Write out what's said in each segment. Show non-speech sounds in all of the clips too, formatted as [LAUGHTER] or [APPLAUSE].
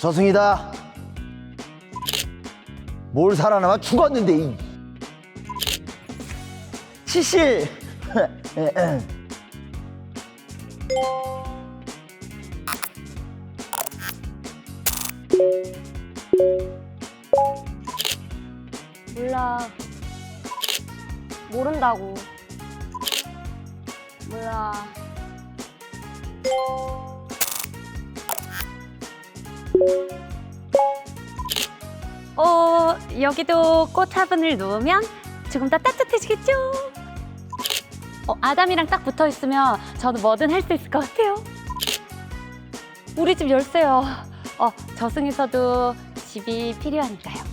저승이다. 뭘 살아남아 죽었는데 이. 시실. 몰라. 모른다고. 몰라. 어, 여기도 꽃 화분을 놓으면 조금 더 따뜻해지겠죠? 어, 아담이랑 딱 붙어 있으면 저도 뭐든 할 수 있을 것 같아요. 우리 집 열쇠요. 어, 저승에서도 집이 필요하니까요.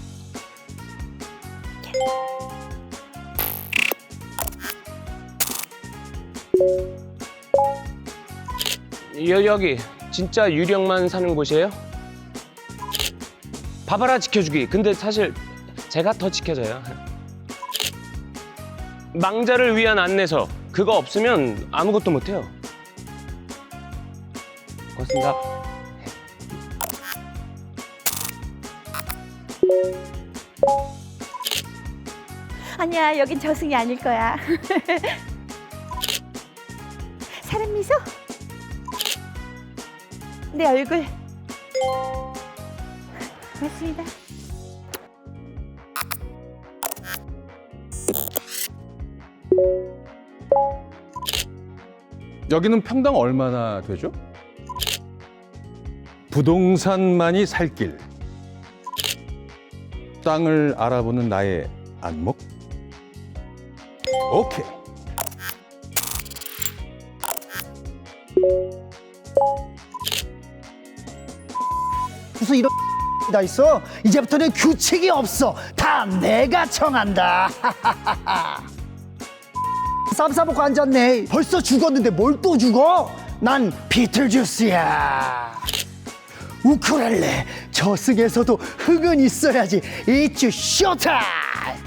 여, 여기 진짜 유령만 사는 곳이에요? 바바라 지켜주기. 근데 사실 제가 더 지켜줘요. 망자를 위한 안내서. 그거 없으면 아무것도 못해요. 고맙습니다. 아니야, 여긴 저승이 아닐 거야. [LAUGHS] 사람 미소? 내 얼굴. 맞습니다. 여기는 평당 얼마나 되죠? 부동산만이 살 길. 땅을 알아보는 나의 안목. 오케이. 무슨 이런 다 있어? 이제부터는 규칙이 없어. 다 내가 정한다. [LAUGHS] 쌈 싸먹고 앉았네. 벌써 죽었는데 뭘 또 죽어? 난 비틀주스야. 우쿨렐레 저승에서도 흥은 있어야지. 이츠 쇼타임.